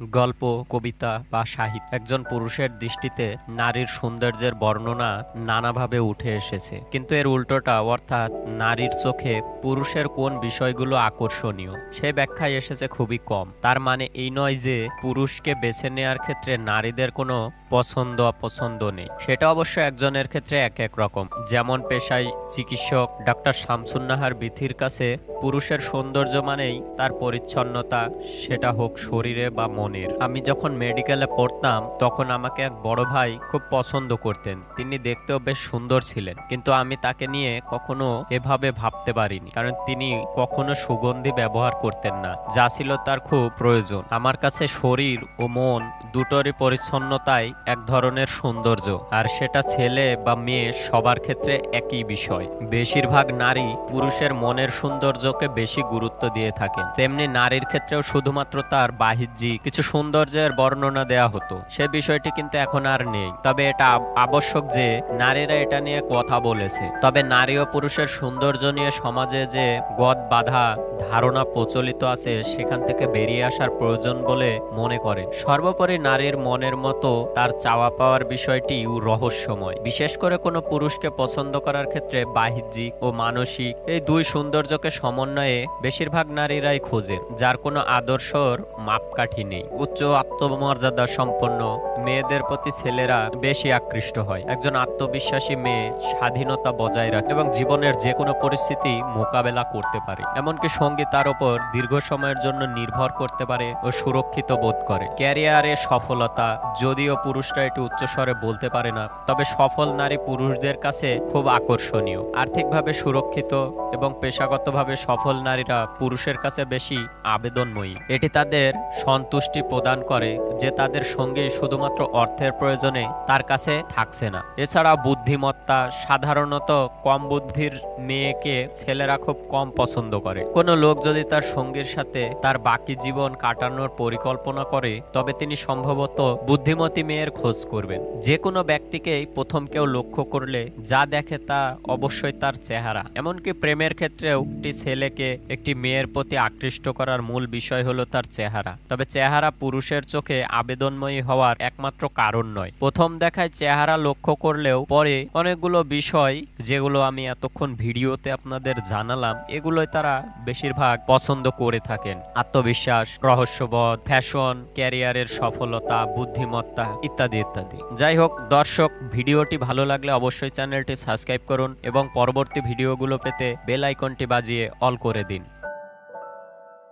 গল্প, কবিতা বা সাহিত্য। একজন পুরুষের দৃষ্টিতে নারীর সৌন্দর্যের বর্ণনা নানাভাবে উঠে এসেছে। কিন্তু এর উল্টোটা, অর্থাৎ নারীর চোখে পুরুষের কোন বিষয়গুলো আকর্ষণীয়, সে ব্যাখ্যায় এসেছে খুবই কম। তার মানে এই নয় যে পুরুষকে বেছে নেওয়ার ক্ষেত্রে নারীদের কোনো পছন্দ, অপছন্দ নেই। সেটা অবশ্য একজনের ক্ষেত্রে এক এক রকম। যেমন পেশায় চিকিৎসক ডাক্তার শামসুন্নাহার বিথির কাছে পুরুষের সৌন্দর্য মানেই তার পরিচ্ছন্নতা, সেটা হোক শরীরে বা মনের। আমি যখন মেডিকেলে পড়তাম, তখন আমাকে এক বড় ভাই খুব পছন্দ করতেন। তিনি দেখতেও বেশ সুন্দর ছিলেন, কিন্তু আমি তাকে নিয়ে কখনো এভাবে ভাবতে পারিনি, কারণ তিনি কখনো সুগন্ধি ব্যবহার করতেন না। যা ছিল তার খুব প্রয়োজন। আমার কাছে শরীর ও মন দুটোরই পরিচ্ছন্নতাই এক ধরনের সৌন্দর্য, আর সেটা ছেলে বা মেয়ে সবার ক্ষেত্রে একই বিষয়। বেশিরভাগ নারী পুরুষের মনের সৌন্দর্যকে বেশি গুরুত্ব দিয়ে থাকেন তেমনি নারীর ক্ষেত্রেও শুধুমাত্র তার বাহ্যিক কিছু সৌন্দর্যের বর্ণনা দেয়া হতো। সে বিষয়টি কিন্তু এখন আর নেই। তবে এটা আবশ্যক যে নারীরা এটা নিয়ে কথা বলেছে। তবে নারী ও পুরুষের সৌন্দর্য নিয়ে সমাজে যে গদ বাধা, ধারণা প্রচলিত আছে, সেখান থেকে বেরিয়ে আসার প্রয়োজন বলে মনে করে। সর্বোপরি নারীর মনের মতো তার চাওয়া পাওয়ার বিষয়টিও রহস্যময়। বিশেষ করে কোনো পুরুষকে পছন্দ করার ক্ষেত্রে বাহ্যিক ও মানসিক এই দুই সৌন্দর্যকে সমন্বয়ে বেশিরভাগ নারীরাই খোঁজেন যার কোনো আদর্শর মাপকাঠি নেই। উচ্চ আত্মমর্যাদা সম্পন্ন মেয়েদের প্রতি ছেলেরা বেশি আকৃষ্ট হয়। একজন আত্মবিশ্বাসী মেয়ে স্বাধীনতা বজায় রাখে এবং জীবনের যে কোনো পরিস্থিতি মোকাবেলা করতে পারে। এমনকি সঙ্গী তার উপর দীর্ঘ সময়ের জন্য নির্ভর করতে পারে ও সুরক্ষিত বোধ করে। ক্যারিয়ারে সফলতা, যদিও পুরুষরা এটি উচ্চস্বরে বলতে পারে না, তবে সফল নারী পুরুষদের কাছে খুব আকর্ষণীয়। আর্থিকভাবে সুরক্ষিত এবং পেশাগতভাবে সফল নারীরা পুরুষের কাছে বেশি আবেদনময়ী। এটি তাদের সন্তুষ্টি প্রদান করে যে তাদের সঙ্গে শুধুমাত্র অর্থের প্রয়োজনে তার কাছে থাকছে না। এছাড়া বুদ্ধিমত্তা, সাধারণত কম বুদ্ধির মেয়েকে ছেলেরা খুব কম পছন্দ করে। কোনো লোক যদি তার সঙ্গীর সাথে তার বাকি জীবন কাটানোর পরিকল্পনা করে, তবে তিনি সম্ভবত বুদ্ধিমতী মেয়ের খোঁজ করবেন। যে কোনো ব্যক্তিকেই প্রথম কেউ লক্ষ্য করলে যা দেখে তা অবশ্যই তার চেহারা। এমনকি প্রেমের ক্ষেত্রেও একটি ছেলেকে একটি মেয়ের প্রতি আকৃষ্ট করার মূল বিষয় হলো তার চেহারা। তবে চেহারা পুরুষের চোখে আবেদনময়ী হওয়ার একমাত্র কারণ নয়। প্রথম দেখায় চেহারা লক্ষ্য করলেও পরে অনেকগুলো বিষয় যেগুলো আমি এতক্ষণ ভিডিওতে আপনাদের জানালাম, এগুলোই তারা বেশিরভাগ পছন্দ করে থাকেন। আত্মবিশ্বাস, রহস্যবোধ, ফ্যাশন, ক্যারিয়ারের সফলতা, বুদ্ধিমত্তা ইত্যাদি ইত্যাদি। যাই হোক, দর্শক, ভিডিওটি ভালো লাগলে অবশ্যই চ্যানেলটি সাবস্ক্রাইব করুন এবং পরবর্তী ভিডিওগুলো পেতে বেল আইকনটি বাজিয়ে অল করে দিন।